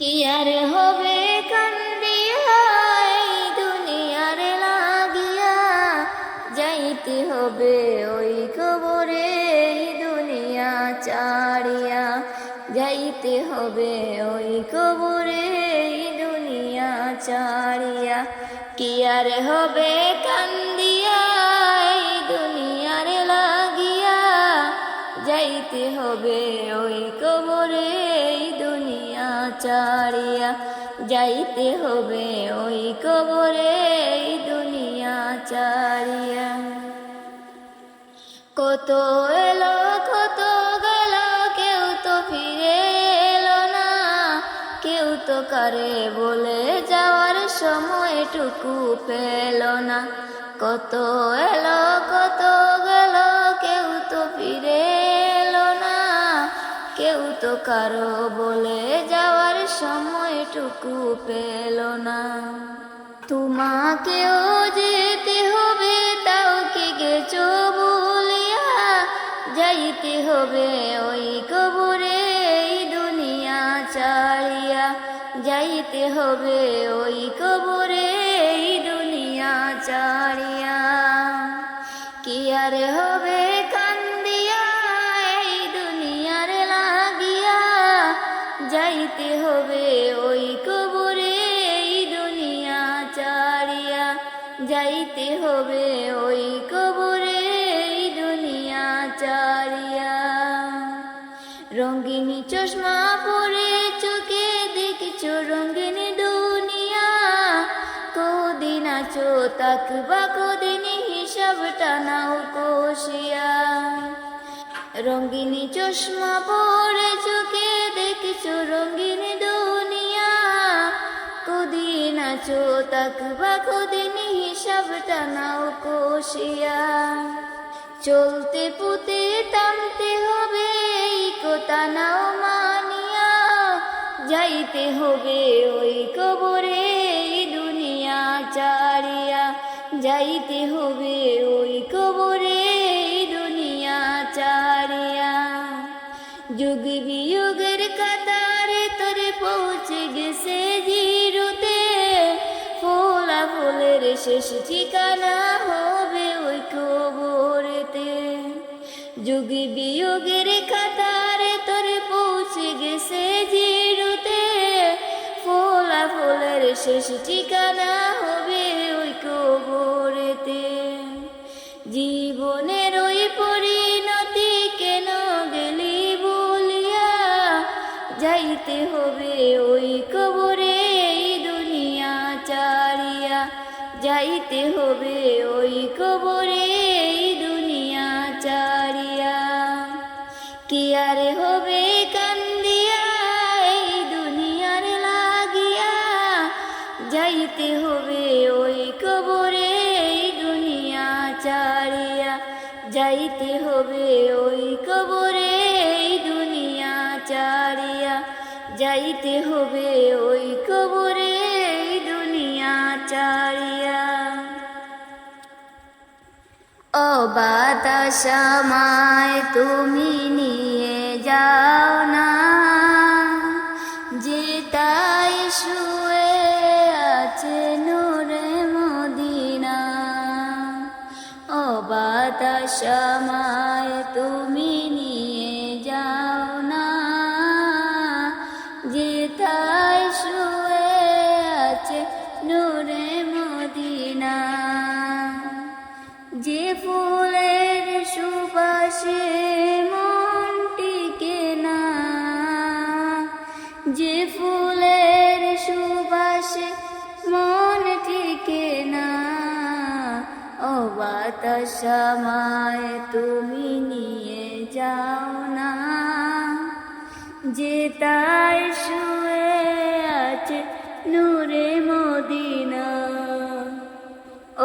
কি আর হবে কান্দিয়া এই দুনিয়ার লাগিয়া। যাইতে হবে ওই খবরে এই দুনিয়া চাড়িয়া। যাইতে হবে ওই খবরে এই দুনিয়া চাড়িয়া। কি আর হবে কান্দিয়া এই দুনিয়ার লাগিয়া। যাইতে হবে ওই কবরে চাড়িয়া যাইতে হবে ওই কবরে দুনিয়া চাড়িয়া। কত এলো, কত গেল, কেউ তো ফিরে এলো না। কেউ তো কারে বলে যাওয়ার সময়টুকু পেল না। কত এলো, কত গেল, কেউ তো ফিরে তো কারও বলে যাওয়ার সময়টুকু পেল না। তোমাকেও যেতে হবে, তাও কি গেছো বলিয়া? যাইতে হবে ওই কবরে দুনিয়া চাড়িয়া যাইতে হবে ওই কবরে দুনিয়া চাড়িয়া তাকবা কদিন হিসাবটা নাও কোশিয়া রঙ্গিনী চশমা পরে চোখে দেখছ রঙ্গিন দুনিয়া। কদিন আছো তাকবা কদিন হিসাবটা নাও কোশিয়া চলতে পুতে টানতে হবে, এই কোতা নাও মানিয়া। যাইতে হবে ওই কবরে দুনিয়া চাড়িয়া যাইতে হবে ওই কবরে দুনিয়া চাড়িয়া যুগ বিয়োগের কাতারে তরে পৌঁছে গেছে জিরুতে। ফোলা ফুলের শেষ ঠিকানা হবে ওই কবরেতে। যুগ বিয়োগের কাতারে তোরে পৌঁছে গেছে জিরুতে। ফোলা ফুলের শেষ ঠিকানা যাইতে হবে ওই কবরে দুনিয়া চারিয়া। কি আর বাতাসামায় তুমি নিয়ে যাও না যে শুয়ে তাই শুয়ে আছে নূরে মদিনা।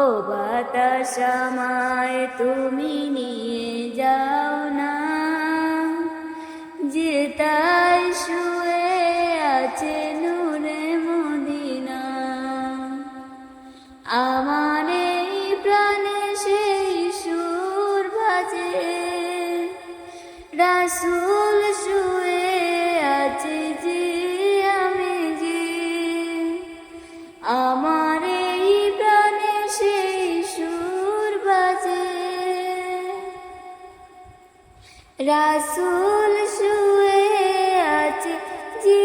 ও বাতাসামায় তুমি নিয়ে রাসুল শুয়ে আছে যে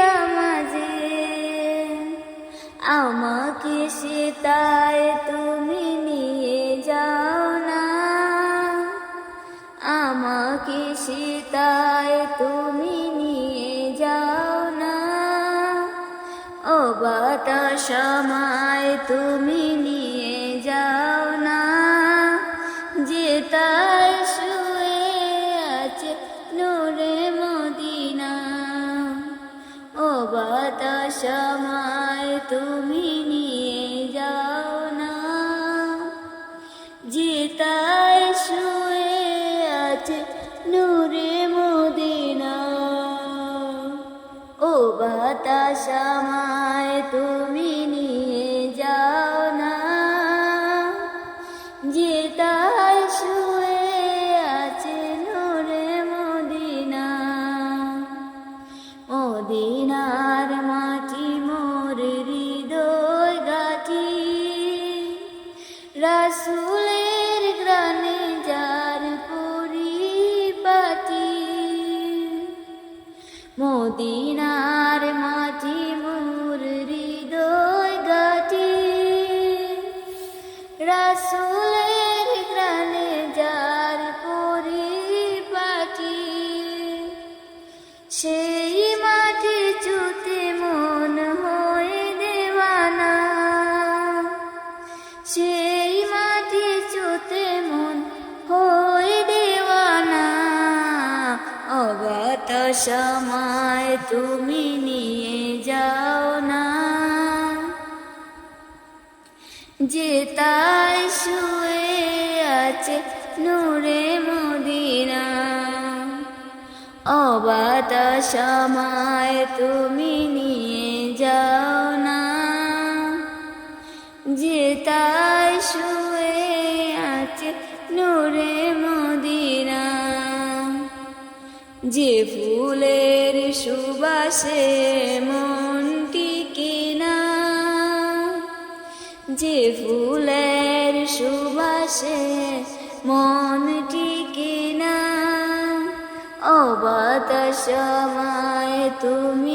আমাজে। আমাকে সে তাই তুমি নিয়ে যাও না। আমাকে সে তাই তুমি নিয়ে যাও না। ও সময় তুমি নিয়ে যাও না। যে তাই সময় তুমি নিয়ে যাও না। যে তাই শুয়ে আছে নূরে মদিনা। ও বাতাসামায় তুমি সময় তুমি নিয়ে যাও না। যে তাই শুয়ে আছে নূরে মদিনা অবাত সময় তুমি নিয়ে যাও না। যে তাই শুয়ে আছে নূরে মদিনা, যে সুবাসে মনটি কিনা যে ফুলের সুবাসে মনটি কিনা অবাত সময় তুমি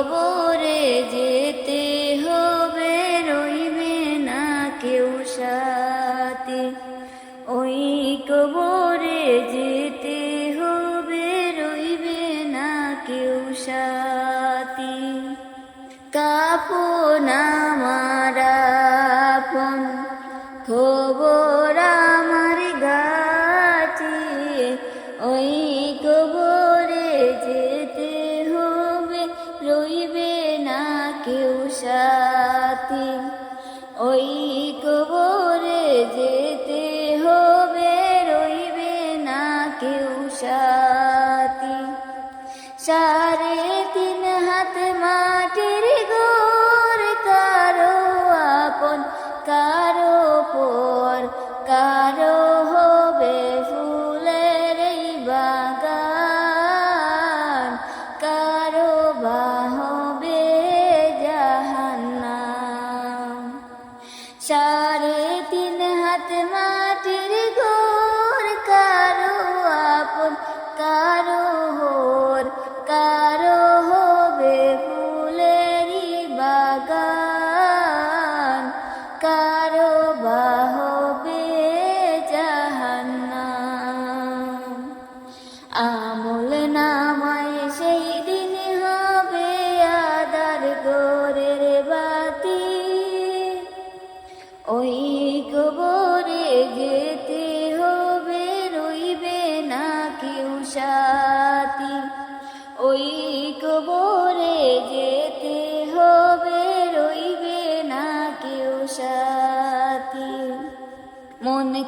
কবরে যেতে সাথী ওই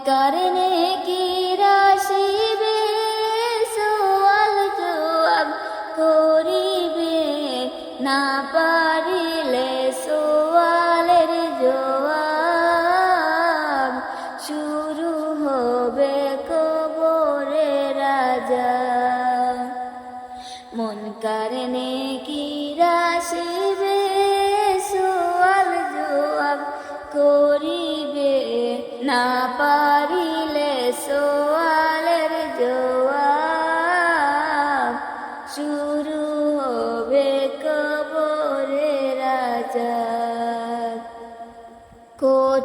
করে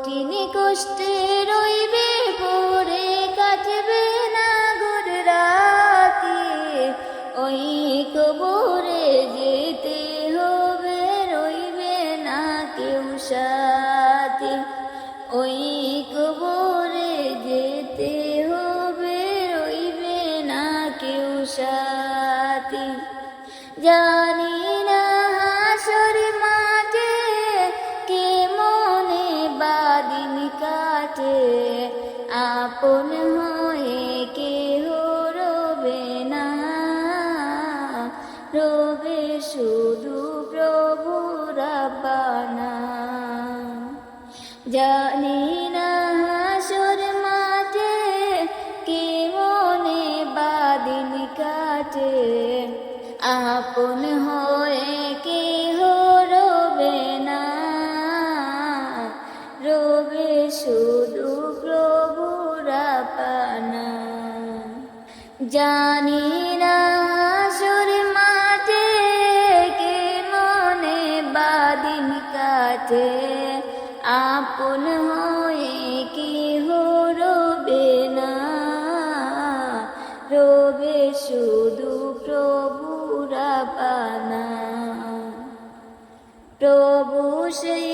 কঠিন কষ্টে আপন জানি না সুর মাঠে কে মনে বাদিন কাছে আপন হয়ে কি রোবে না। রবে শুধু প্রভুরা পানা প্রভু সেই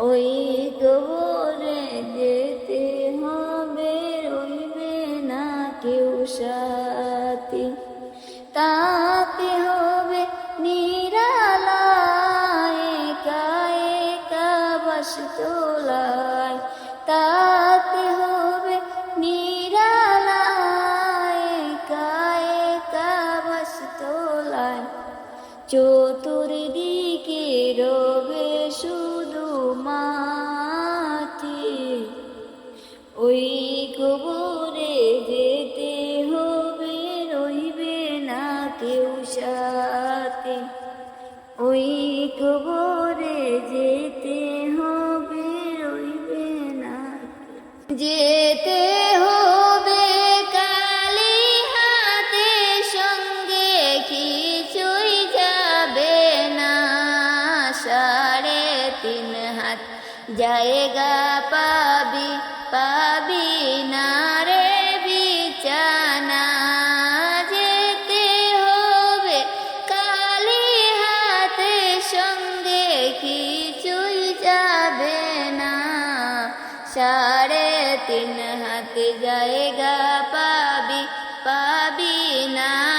ওই কবরে যেতে হয়। সাড়ে তিন হাতে জায়গা পাবি পাবি না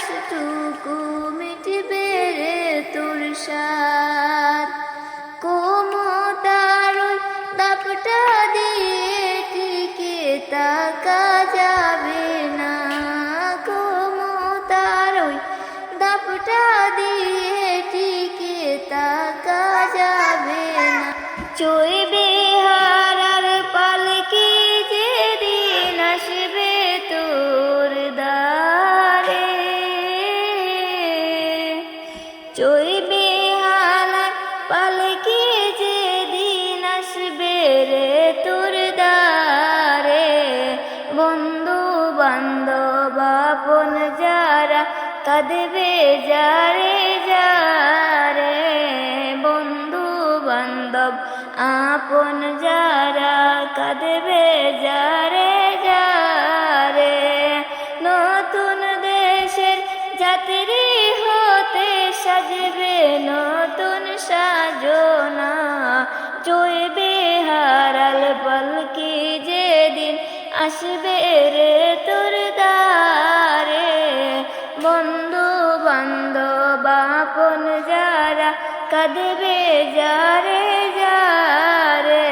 কষ্টটুকু মিটবে রে তোর সাথে। কাঁদবে যারে যারে বন্ধু বান্ধব, আপন যারা কাঁদবে যারে যারে নতুন দেশের যাত্রী হতে সাজবে, নতুন সাজনা চইবে হারাল পালকি যেদিন আসবে রে কাঁদবে যারে যারে।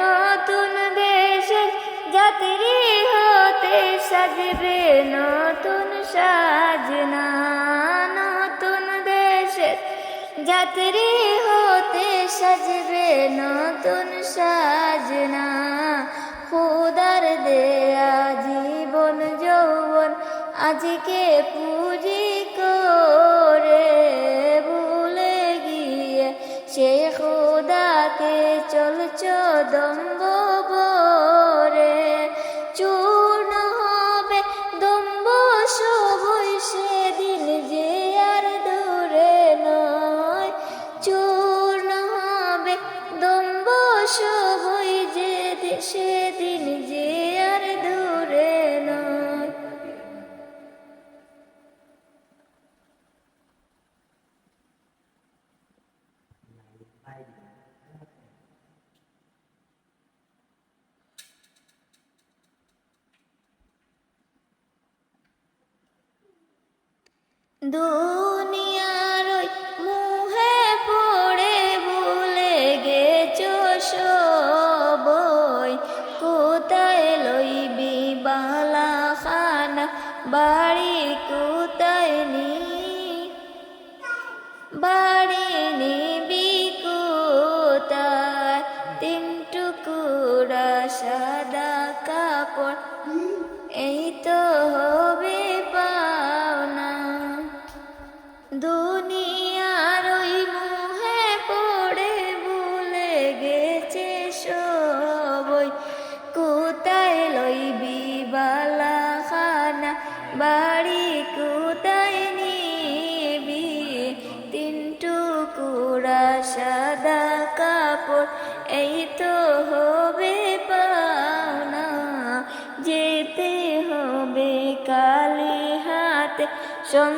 নতুন দেশের যাত্রী হতে সাজবে, নতুন সাজনা, নতুন দেশের যাত্রী হতে সাজবে, নতুন সাজনা। খুদার দেয়া জীবন যৌবন, আজকে পুঁজি সে খুদাকে চলছ দম্ব দুনিয়ার হাতে